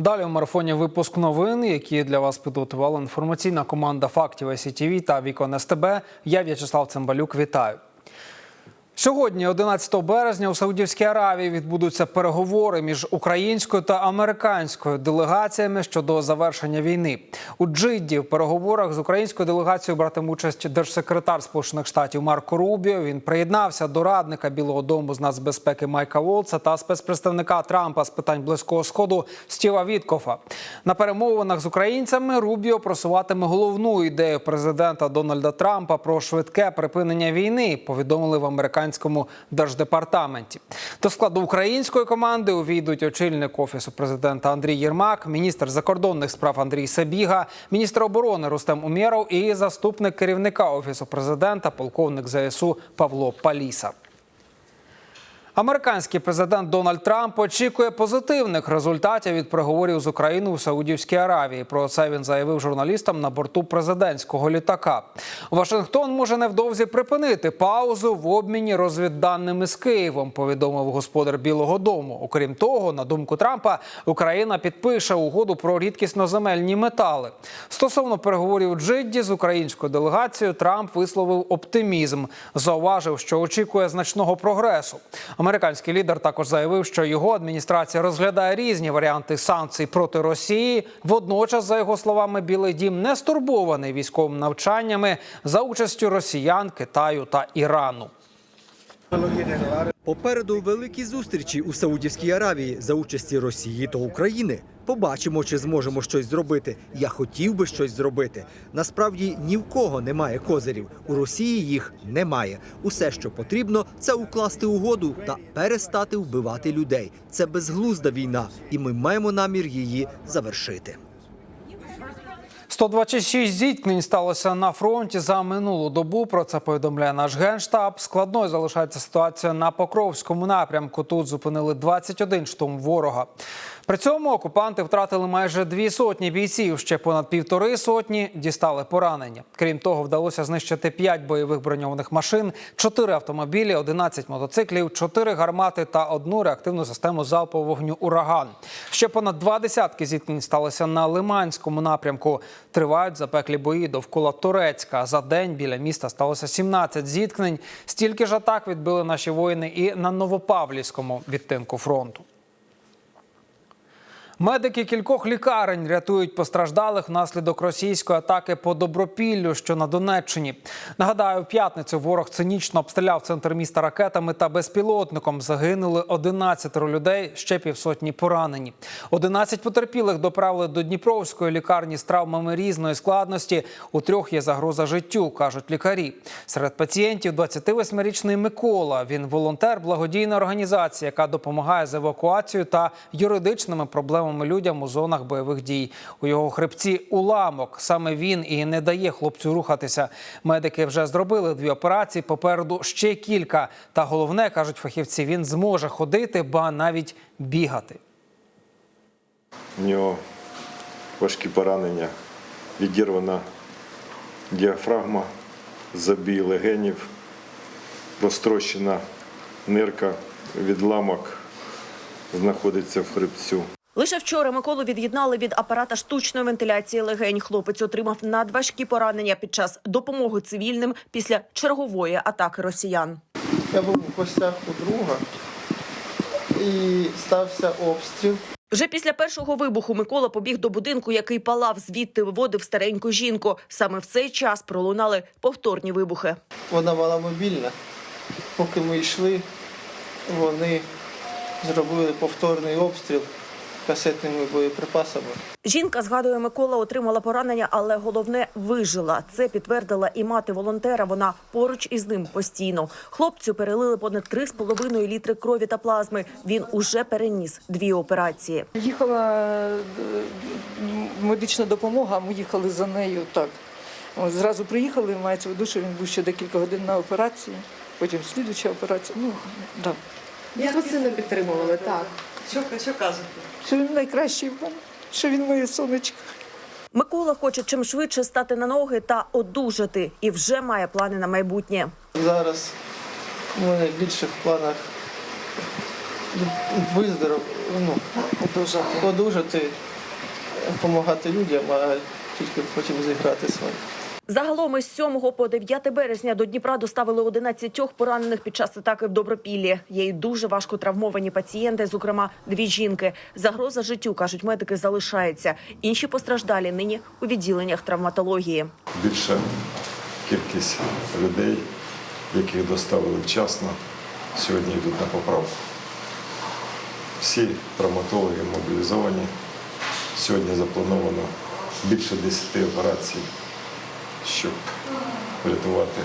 Далі у марафоні випуск новин, які для вас підготувала інформаційна команда фактів СІТВ та Вікон СТБ. Я В'ячеслав Цимбалюк. Вітаю. Сьогодні, 11 березня, у Саудівській Аравії відбудуться переговори між українською та американською делегаціями щодо завершення війни. У Джидді в переговорах з українською делегацією братиме участь держсекретар Сполучених Штатів Марко Рубіо. Він приєднався до радника Білого Дому з нацбезпеки Майка Волца та спецпредставника Трампа з питань близького сходу Стіва Віткофа. На перемовинах з українцями Рубіо просуватиме головну ідею президента Дональда Трампа про швидке припинення війни. Повідомили в американському держдепартаменті. До складу української команди увійдуть очільник офісу президента Андрій Єрмак, міністр закордонних справ Андрій Сабіга, міністр оборони Рустем Умєров і заступник керівника офісу президента, полковник ЗСУ Павло Паліса. Американський президент Дональд Трамп очікує позитивних результатів від переговорів з Україною у Саудівській Аравії. Про це він заявив журналістам на борту президентського літака. Вашингтон може невдовзі припинити паузу в обміні розвідданими з Києвом. Повідомив господар Білого Дому. Окрім того, на думку Трампа, Україна підпише угоду про рідкісноземельні метали. Стосовно переговорів Джидді з українською делегацією, Трамп висловив оптимізм. Зауважив, що очікує значного прогресу. Американський лідер також заявив, що його адміністрація розглядає різні варіанти санкцій проти Росії. Водночас, за його словами, Білий Дім не стурбований військовими навчаннями за участю росіян, Китаю та Ірану. Попереду великі зустрічі у Саудівській Аравії за участі Росії та України. Побачимо, чи зможемо щось зробити. Я хотів би щось зробити. Насправді ні в кого немає козирів. У Росії їх немає. Усе, що потрібно, це укласти угоду та перестати вбивати людей. Це безглузда війна, і ми маємо намір її завершити. 126 зіткнень сталося на фронті за минулу добу. Про це повідомляє наш генштаб. Складною залишається ситуація на Покровському напрямку. Тут зупинили 21 штурм ворога. При цьому окупанти втратили майже дві сотні бійців. Ще понад півтори сотні дістали поранення. Крім того, вдалося знищити 5 бойових броньованих машин, 4 автомобілі, 11 мотоциклів, 4 гармати та одну реактивну систему залпового вогню Ураган. Ще понад два десятки зіткнень сталося на Лиманському напрямку. Тривають запеклі бої довкола Турецька. За день біля міста сталося 17 зіткнень. Стільки ж атак відбили наші воїни і на Новопавлівському відтинку фронту. Медики кількох лікарень рятують постраждалих внаслідок російської атаки по Добропіллю, що на Донеччині. Нагадаю, в п'ятницю ворог цинічно обстріляв центр міста ракетами та безпілотником. Загинули 11 людей, ще півсотні поранені. 11 потерпілих доправили до Дніпровської лікарні з травмами різної складності. У трьох є загроза життю, кажуть лікарі. Серед пацієнтів 28-річний Микола. Він волонтер благодійної організації, яка допомагає з евакуацією та юридичними проблемами людям у зонах бойових дій. У його хребці уламок. Саме він і не дає хлопцю рухатися. Медики вже зробили дві операції. Попереду ще кілька. Та головне кажуть фахівці, він зможе ходити, ба навіть бігати. У нього важкі поранення, відірвана діафрагма, забій легенів, розтрощена нирка, відламок знаходиться в хребцю. Лише вчора Миколу від'єднали від апарата штучної вентиляції легень. Хлопець отримав надважкі поранення під час допомоги цивільним після чергової атаки росіян. Я був у гостях у друга і стався обстріл. Вже після першого вибуху Микола побіг до будинку, який палав, звідти виводив стареньку жінку. Саме в цей час пролунали повторні вибухи. Вона була мобільна. Поки ми йшли, вони зробили повторний обстріл касетними боєприпасами. Жінка згадує, Микола отримала поранення, але головне вижила. Це підтвердила і мати волонтера. Вона поруч із ним постійно. Хлопцю перелили понад 3,5 літри крові та плазми. Він уже переніс дві операції. Їхала е, медична допомога, ми їхали за нею так. Зразу приїхали, мається в виду, що він був ще декілька годин на операції, потім слідуча операція. Ну, да. Як ви сина підтримували? Так. Що, що кажете? Що він найкращий в мене, що він моє сонечко. Микола хоче чим швидше стати на ноги та одужати, і вже має плани на майбутнє. Зараз у мене більше в планах виздоров, ну, Одужати. одужати, допомагати людям, а тільки потім зіграти своє. Загалом із 7 по 9 березня до Дніпра доставили 11 поранених під час атаки в Добропіллі. Є й дуже важко травмовані пацієнти, зокрема дві жінки. Загроза життю, кажуть медики, залишається. Інші постраждалі нині у відділеннях травматології. Більша кількість людей, яких доставили вчасно, сьогодні йдуть на поправку. Всі травматологи мобілізовані. Сьогодні заплановано більше 10 операцій, щоб врятувати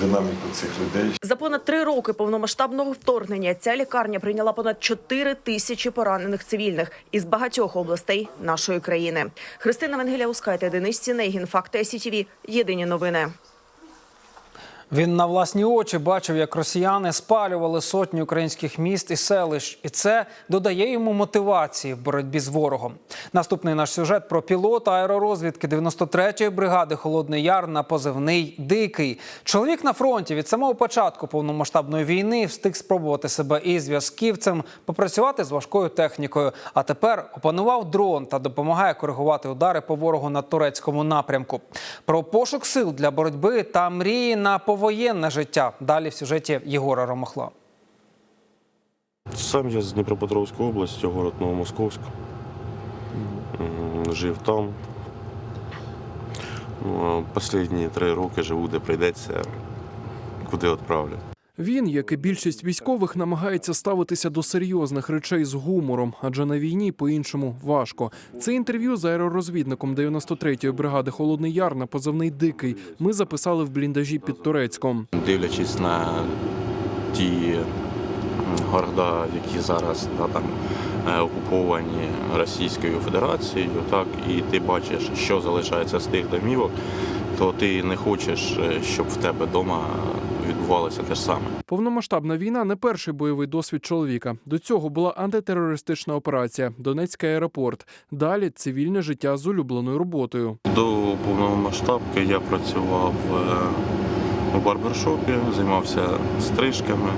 динаміку цих людей, За понад три роки повномасштабного вторгнення ця лікарня прийняла понад 4 тисячі поранених цивільних із багатьох областей нашої країни. Христина Венгеля Ускайте, Денис Сінегін, Факти СІТВ. Єдині новини. Він на власні очі бачив, як росіяни спалювали сотні українських міст і селищ, і це додає йому мотивації в боротьбі з ворогом. Наступний наш сюжет про пілота аеророзвідки 93-ї бригади Холодний Яр на позивний Дикий. Чоловік на фронті від самого початку повномасштабної війни встиг спробувати себе і зв'язківцем, попрацювати з важкою технікою. А тепер опанував дрон та допомагає коригувати удари по ворогу на турецькому напрямку. Про пошук сил для боротьби та мрії на повоєнне життя. Далі в сюжеті Єгора Ромахла. Сам я з Дніпропетровської області, город Новомосковськ. Жив там. Ну, Останні три роки живу, де прийдеться, куди відправлять. Він, як і більшість військових, намагається ставитися до серйозних речей з гумором, адже на війні по-іншому важко. Це інтерв'ю з аеророзвідником 93-ї бригади Холодний Яр на позивний Дикий. Ми записали в бліндажі під Турецьком. Дивлячись на ті города, які зараз та, там, е, окуповані Російською Федерацією, так, і ти бачиш, що залишається з тих домівок, то ти не хочеш, е, щоб в тебе вдома відбувалося те ж саме. Повномасштабна війна не перший бойовий досвід чоловіка. До цього була антитерористична операція, Донецький аеропорт. Далі цивільне життя з улюбленою роботою. До повномасштабки я працював е, у барбершопі, займався стрижками,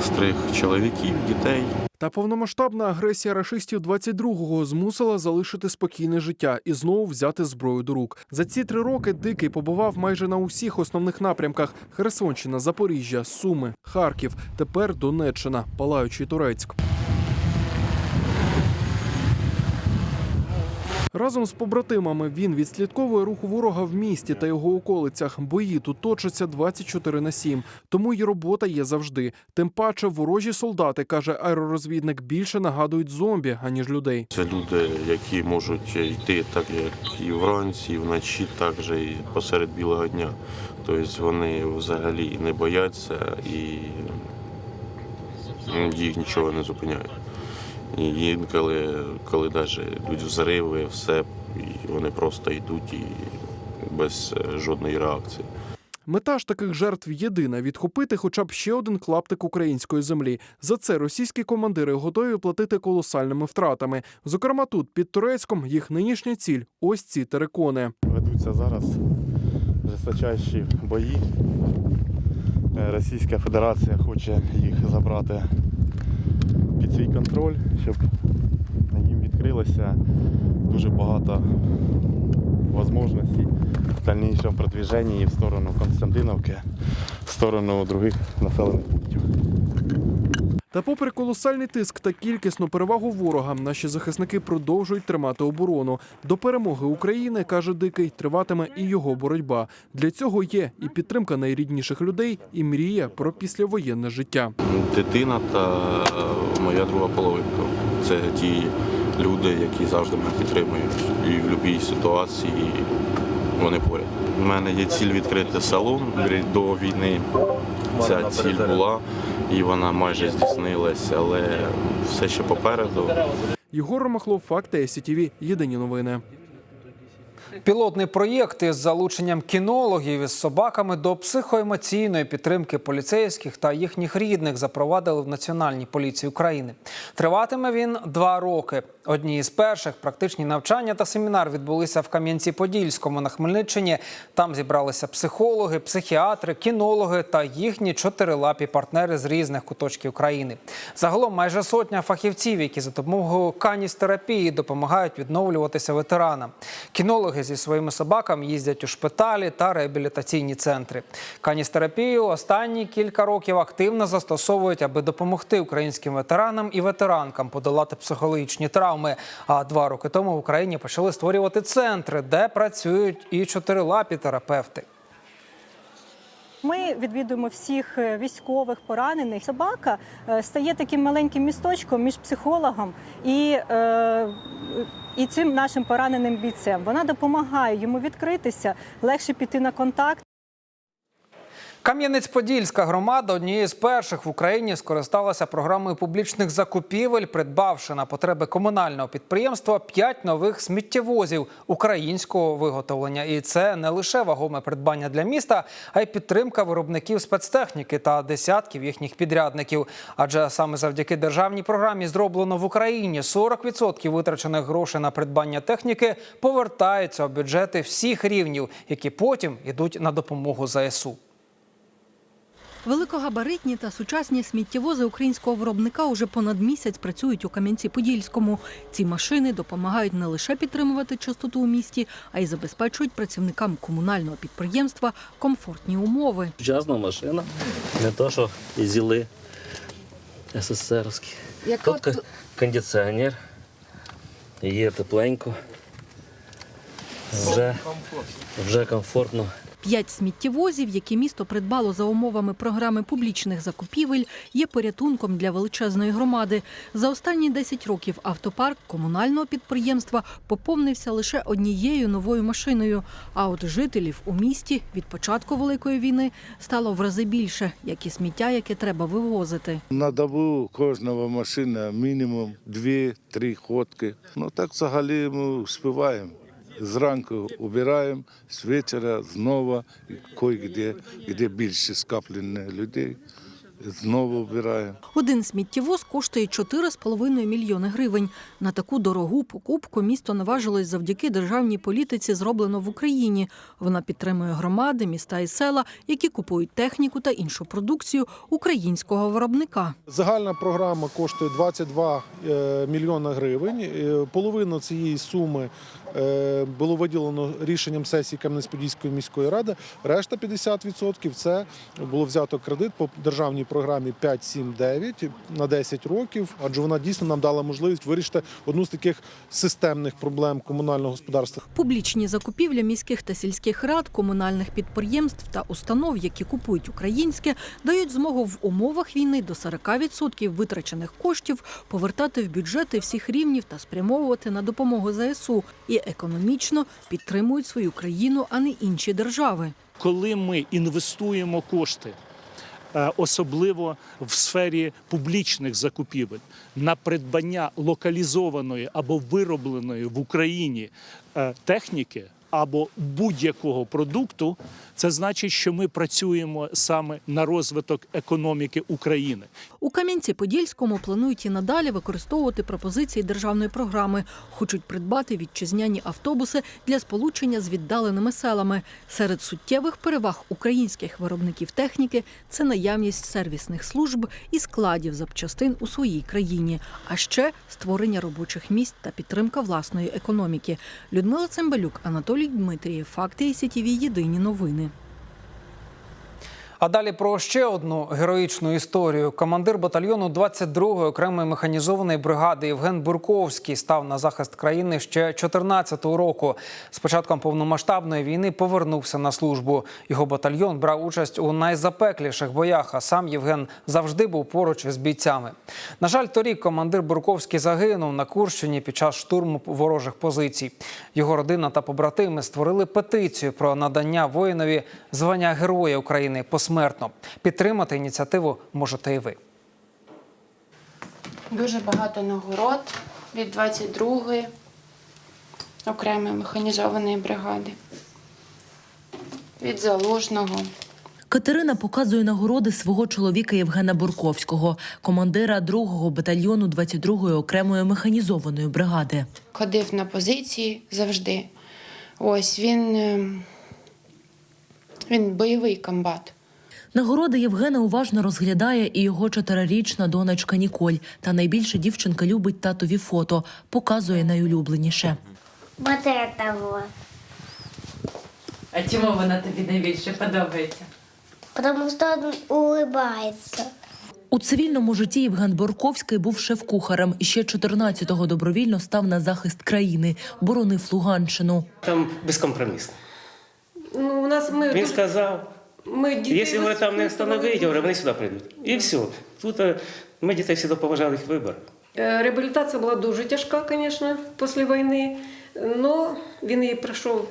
стриг чоловіків, дітей. Та повномасштабна агресія рашистів 22-го змусила залишити спокійне життя і знову взяти зброю до рук. За ці три роки дикий побував майже на усіх основних напрямках: Херсонщина, Запоріжжя, Суми, Харків. Тепер Донеччина, палаючий Турецьк. Разом з побратимами він відслідковує руху ворога в місті та його околицях. Бої тут точаться 24 на 7, тому й робота є завжди. Тим паче ворожі солдати, каже аеророзвідник, більше нагадують зомбі, аніж людей. Це люди, які можуть йти так, як і вранці, і вночі, так же і посеред білого дня. Тобто вони взагалі не бояться і їх нічого не зупиняє. І інколи, коли навіть йдуть взриви, все, і вони просто йдуть і без е, жодної реакції. Мета ж таких жертв єдина відхопити хоча б ще один клаптик української землі. За це російські командири готові платити колосальними втратами. Зокрема, тут під Турецьком їх нинішня ціль ось ці терикони. Ведуться зараз жесточайші бої. Е, Російська Федерація хоче їх забрати під свій контроль, щоб їм відкрилося дуже багато можливостей в дальнішому продвіженні в сторону Константиновки, в сторону других населених пунктів. Та попри колосальний тиск та кількісну перевагу ворога, наші захисники продовжують тримати оборону. До перемоги України, каже Дикий, триватиме і його боротьба. Для цього є і підтримка найрідніших людей, і мрія про післявоєнне життя. Дитина та е, моя друга половинка. Це ті люди, які завжди мене підтримують. І в будь-якій ситуації вони поряд. У мене є ціль відкрити салон до війни. Ця ціль була і вона майже здійснилась, але все ще попереду. Єгор Ромахлов, Факти СІТІВІ. Єдині новини. Пілотний проєкт із залученням кінологів із собаками до психоемоційної підтримки поліцейських та їхніх рідних запровадили в Національній поліції України. Триватиме він два роки. Одні із перших практичні навчання та семінар відбулися в Кам'янці-Подільському на Хмельниччині. Там зібралися психологи, психіатри, кінологи та їхні чотирилапі партнери з різних куточків країни. Загалом майже сотня фахівців, які за допомогою каністерапії допомагають відновлюватися ветеранам. Кінологи зі своїми собаками їздять у шпиталі та реабілітаційні центри. Каністерапію останні кілька років активно застосовують, аби допомогти українським ветеранам і ветеранкам подолати психологічні травми. А два роки тому в Україні почали створювати центри, де працюють і чотирилапі терапевти. Ми відвідуємо всіх е, військових поранених. Собака е, стає таким маленьким місточком між психологом і, е, і цим нашим пораненим бійцем. Вона допомагає йому відкритися, легше піти на контакт. Кам'янець-Подільська громада однією з перших в Україні скористалася програмою публічних закупівель, придбавши на потреби комунального підприємства п'ять нових сміттєвозів українського виготовлення. І це не лише вагоме придбання для міста, а й підтримка виробників спецтехніки та десятків їхніх підрядників. Адже саме завдяки державній програмі зроблено в Україні 40% витрачених грошей на придбання техніки повертаються у бюджети всіх рівнів, які потім йдуть на допомогу ЗСУ. Великогабаритні та сучасні сміттєвози українського виробника уже понад місяць працюють у Кам'янці-Подільському. Ці машини допомагають не лише підтримувати чистоту у місті, а й забезпечують працівникам комунального підприємства комфортні умови. Сучасна машина, не то, що і зіли СССРські. Яка Тут кондиціонер, є тепленько. Вже, вже комфортно. П'ять сміттєвозів, які місто придбало за умовами програми публічних закупівель, є порятунком для величезної громади. За останні 10 років автопарк комунального підприємства поповнився лише однією новою машиною. А от жителів у місті від початку великої війни стало в рази більше, як і сміття, яке треба вивозити. На добу кожного машина мінімум дві-три ходки. Ну так взагалі ми співаємо. Зранку убираємо, з вечора знову, кой-де, де більше скоплення людей, знову вбираємо. Один сміттєвоз коштує 4,5 мільйони гривень. На таку дорогу покупку місто наважилось завдяки державній політиці, зроблено в Україні. Вона підтримує громади, міста і села, які купують техніку та іншу продукцію українського виробника. Загальна програма коштує 22 е, мільйона гривень. Е, Половину цієї суми було виділено рішенням сесії Кам'янець-Подільської міської ради. Решта 50% це було взято кредит по державній програмі 5-7-9 на 10 років, адже вона дійсно нам дала можливість вирішити одну з таких системних проблем комунального господарства. Публічні закупівлі міських та сільських рад, комунальних підприємств та установ, які купують українське, дають змогу в умовах війни до 40% витрачених коштів повертати в бюджети всіх рівнів та спрямовувати на допомогу ЗСУ і економічно підтримують свою країну, а не інші держави. коли ми інвестуємо кошти, е, особливо в сфері публічних закупівель, на придбання локалізованої або виробленої в Україні е, техніки або будь-якого продукту, це значить, що ми працюємо саме на розвиток економіки України. У Кам'янці-Подільському планують і надалі використовувати пропозиції державної програми. Хочуть придбати вітчизняні автобуси для сполучення з віддаленими селами. Серед суттєвих переваг українських виробників техніки це наявність сервісних служб і складів запчастин у своїй країні, а ще створення робочих місць та підтримка власної економіки. Людмила Цимбалюк, Анатолій Дмитрієв. Факти і СІТІВІ. Єдині новини. А далі про ще одну героїчну історію. Командир батальйону 22-ї окремої механізованої бригади Євген Бурковський став на захист країни ще 14-го року. З початком повномасштабної війни повернувся на службу. Його батальйон брав участь у найзапекліших боях. А сам Євген завжди був поруч із бійцями. На жаль, торік командир Бурковський загинув на Курщині під час штурму ворожих позицій. Його родина та побратими створили петицію про надання воїнові звання Героя України посмертно. Підтримати ініціативу можете і ви. Дуже багато нагород від 22-ї окремої механізованої бригади. Від залужного. Катерина показує нагороди свого чоловіка Євгена Бурковського, командира 2-го батальйону 22-ї окремої механізованої бригади. Ходив на позиції завжди. Ось він, е, він бойовий комбат. Нагороди Євгена уважно розглядає і його чотирирічна донечка Ніколь. Та найбільше дівчинка любить татові фото, показує найулюбленіше. Вот это вот. А чому вона тобі найбільше подобається? Потому что он улыбается. У цивільному житті Євген Борковський був шеф-кухарем і ще 14-го добровільно став на захист країни, боронив Луганщину. Там безкомпромісно. Ну, у нас ми Він сказав, ми дітей якщо його там не встановити, говорю, вони сюди прийдуть. І все. Тут е, ми дітей завжди поважали їх вибір. Е, Реабілітація була дуже тяжка, звісно, після війни, але він її пройшов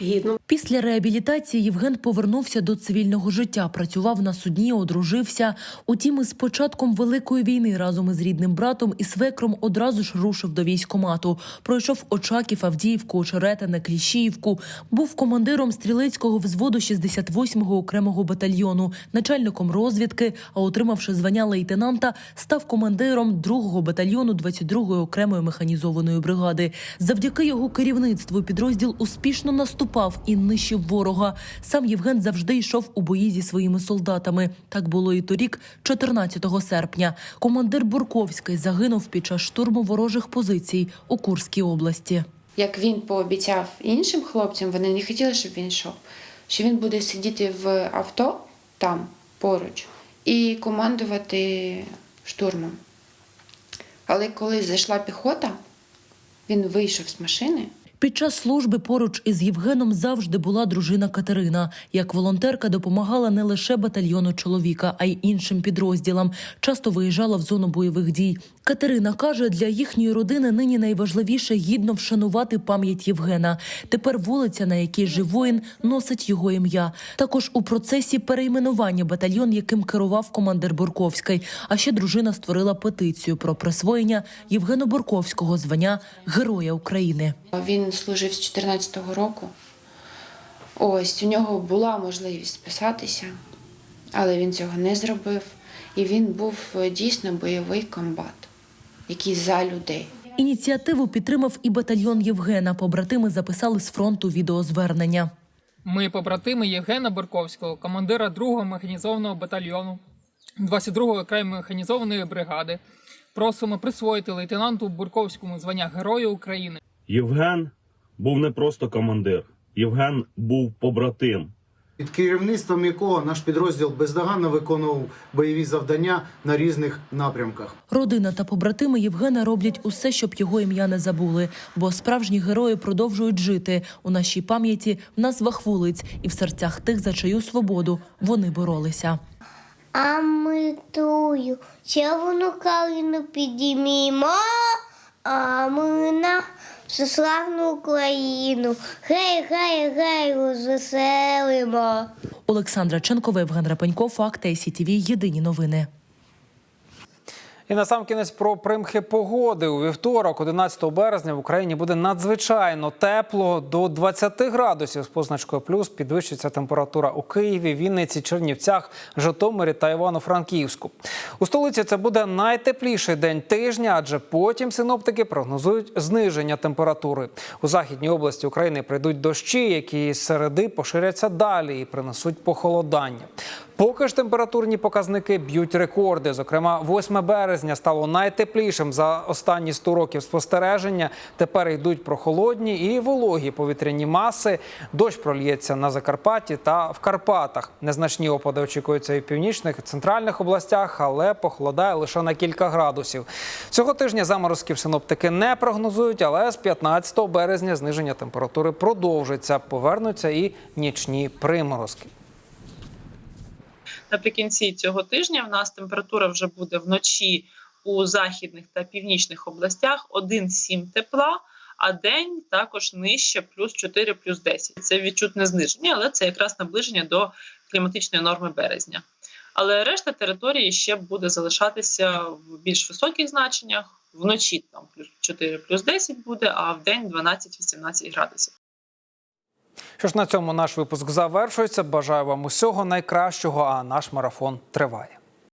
гідно. Після реабілітації Євген повернувся до цивільного життя, працював на судні, одружився. Утім, із початком великої війни разом із рідним братом і свекром одразу ж рушив до військомату. Пройшов Очаків, Авдіївку, Очеретине, Кліщіївку. Був командиром стрілецького взводу 68-го окремого батальйону, начальником розвідки. А отримавши звання лейтенанта, став командиром 2-го батальйону 22-ї окремої механізованої бригади. Завдяки його керівництву підрозділ успішно наступав і нищив ворога. Сам Євген завжди йшов у бої зі своїми солдатами. Так було і торік, 14 серпня. Командир Бурковський загинув під час штурму ворожих позицій у Курській області. Як він пообіцяв іншим хлопцям, вони не хотіли, щоб він йшов, що він буде сидіти в авто там поруч і командувати штурмом. Але коли зайшла піхота, він вийшов з машини. Під час служби поруч із Євгеном завжди була дружина Катерина. Як волонтерка допомагала не лише батальйону чоловіка, а й іншим підрозділам. Часто виїжджала в зону бойових дій. Катерина каже, для їхньої родини нині найважливіше гідно вшанувати пам'ять Євгена. Тепер вулиця, на якій жив воїн, носить його ім'я. Також у процесі перейменування батальйон, яким керував командир Бурковський. А ще дружина створила петицію про присвоєння Євгену Бурковського звання Героя України. Він служив з 14-го року. Ось у нього була можливість списатися, але він цього не зробив. І він був е, дійсно бойовий комбат, який за людей. Ініціативу підтримав і батальйон Євгена. Побратими записали з фронту відеозвернення. Ми побратими Євгена Бурковського, командира 2-го механізованого батальйону 22-ї окремої механізованої бригади. Просимо присвоїти лейтенанту Бурковському звання Героя України. Євген був не просто командир, Євген був побратим. під керівництвом якого наш підрозділ бездоганно виконував бойові завдання на різних напрямках. Родина та побратими Євгена роблять усе, щоб його ім'я не забули. Бо справжні герої продовжують жити у нашій пам'яті, в назвах вулиць і в серцях тих, за чию свободу вони боролися. А ми тую червону калину підіймімо, а ми на всеславну Україну. Гей, гей, гей, розвеселимо. Олександра Ченкова, Євген Рапенько, Факт, СІТВ. Єдині новини. І на сам кінець про примхи погоди. У вівторок, 11 березня, в Україні буде надзвичайно тепло до 20 градусів з позначкою плюс. Підвищиться температура у Києві, Вінниці, Чернівцях, Житомирі та Івано-Франківську. У столиці це буде найтепліший день тижня, адже потім синоптики прогнозують зниження температури. У західній області України прийдуть дощі, які з середи поширяться далі і принесуть похолодання. Поки ж температурні показники б'ють рекорди. Зокрема, 8 березня стало найтеплішим за останні 100 років спостереження. Тепер йдуть прохолодні і вологі повітряні маси. Дощ проліється на Закарпатті та в Карпатах. Незначні опади очікуються і в північних і центральних областях, але похолодає лише на кілька градусів. Цього тижня заморозків синоптики не прогнозують, але з 15 березня зниження температури продовжиться. Повернуться і нічні приморозки. Наприкінці цього тижня в нас температура вже буде вночі у західних та північних областях 1,7 тепла, а день також нижче плюс 4, плюс 10. Це відчутне зниження, але це якраз наближення до кліматичної норми березня. Але решта території ще буде залишатися в більш високих значеннях вночі там плюс 4 плюс 10 буде, а в день 12-18 градусів. Що ж на цьому наш випуск завершується. Бажаю вам усього найкращого, а наш марафон триває.